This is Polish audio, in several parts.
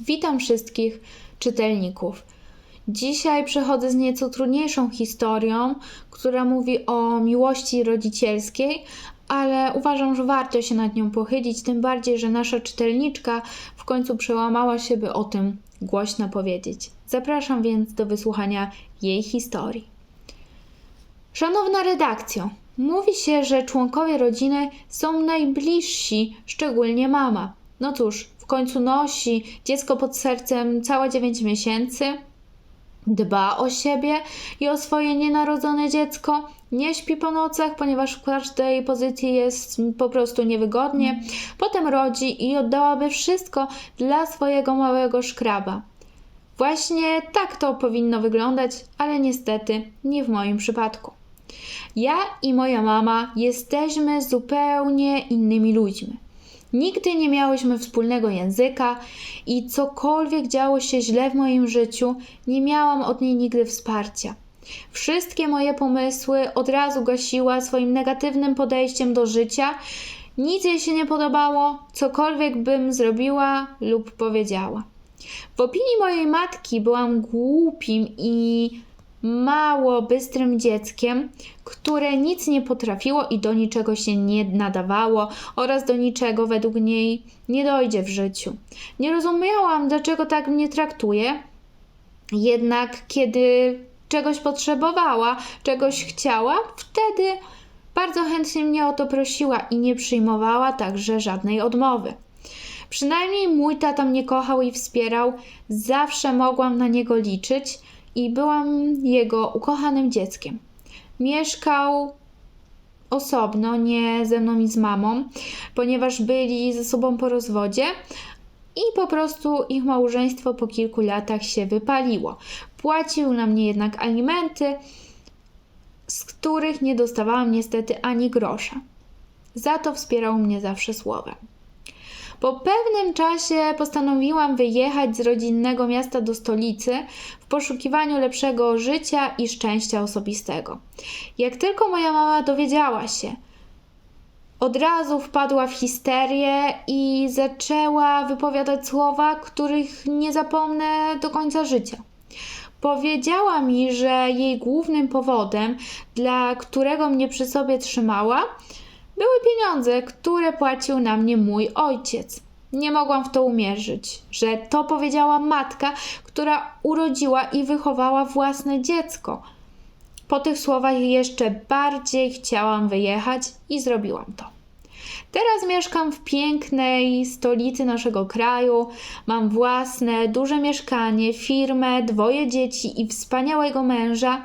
Witam wszystkich czytelników. Dzisiaj przechodzę z nieco trudniejszą historią, która mówi o miłości rodzicielskiej, ale uważam, że warto się nad nią pochylić, tym bardziej, że nasza czytelniczka w końcu przełamała się, by o tym głośno powiedzieć. Zapraszam więc do wysłuchania jej historii. Szanowna redakcjo, mówi się, że członkowie rodziny są najbliżsi, szczególnie mama. No cóż, w końcu nosi dziecko pod sercem całe 9 miesięcy, dba o siebie i o swoje nienarodzone dziecko, nie śpi po nocach, ponieważ w każdej pozycji jest po prostu niewygodnie. Potem rodzi i oddałaby wszystko dla swojego małego szkraba. Właśnie tak to powinno wyglądać, ale niestety nie w moim przypadku. Ja i moja mama jesteśmy zupełnie innymi ludźmi. Nigdy nie miałyśmy wspólnego języka i cokolwiek działo się źle w moim życiu, nie miałam od niej nigdy wsparcia. Wszystkie moje pomysły od razu gasiła swoim negatywnym podejściem do życia. Nic jej się nie podobało, cokolwiek bym zrobiła lub powiedziała. W opinii mojej matki byłam głupim i mało bystrym dzieckiem, które nic nie potrafiło i do niczego się nie nadawało oraz do niczego według niej nie dojdzie w życiu. Nie rozumiałam, dlaczego tak mnie traktuje, jednak kiedy czegoś potrzebowała, czegoś chciała, wtedy bardzo chętnie mnie o to prosiła i nie przyjmowała także żadnej odmowy. Przynajmniej mój tata mnie kochał i wspierał, zawsze mogłam na niego liczyć i byłam jego ukochanym dzieckiem. Mieszkał osobno, nie ze mną i z mamą, ponieważ byli ze sobą po rozwodzie i po prostu ich małżeństwo po kilku latach się wypaliło. Płacił na mnie jednak alimenty, z których nie dostawałam niestety ani grosza. Za to wspierał mnie zawsze słowem. Po pewnym czasie postanowiłam wyjechać z rodzinnego miasta do stolicy w poszukiwaniu lepszego życia i szczęścia osobistego. Jak tylko moja mama dowiedziała się, od razu wpadła w histerię i zaczęła wypowiadać słowa, których nie zapomnę do końca życia. Powiedziała mi, że jej głównym powodem, dla którego mnie przy sobie trzymała, były pieniądze, które płacił na mnie mój ojciec. Nie mogłam w to umierzyć, że to powiedziała matka, która urodziła i wychowała własne dziecko. Po tych słowach jeszcze bardziej chciałam wyjechać i zrobiłam to. Teraz mieszkam w pięknej stolicy naszego kraju. Mam własne, duże mieszkanie, firmę, dwoje dzieci i wspaniałego męża.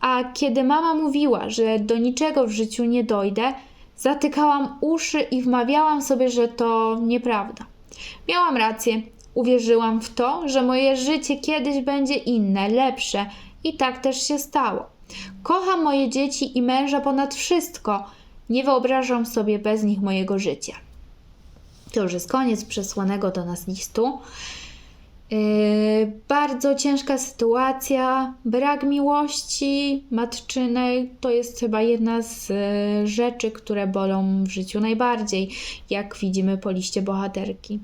A kiedy mama mówiła, że do niczego w życiu nie dojdę, zatykałam uszy i wmawiałam sobie, że to nieprawda. Miałam rację. Uwierzyłam w to, że moje życie kiedyś będzie inne, lepsze i tak też się stało. Kocham moje dzieci i męża ponad wszystko. Nie wyobrażam sobie bez nich mojego życia. To już jest koniec przesłanego do nas listu. Yy, bardzo ciężka sytuacja, brak miłości matczynej to jest chyba jedna z yy, rzeczy, które bolą w życiu najbardziej, jak widzimy po liście bohaterki.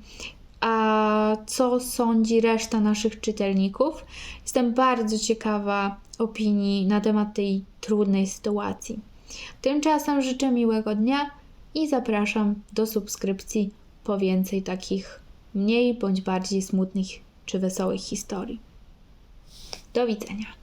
A co sądzi reszta naszych czytelników? Jestem bardzo ciekawa opinii na temat tej trudnej sytuacji. Tymczasem życzę miłego dnia i zapraszam do subskrypcji po więcej takich mniej bądź bardziej smutnych czy wesołych historii. Do widzenia.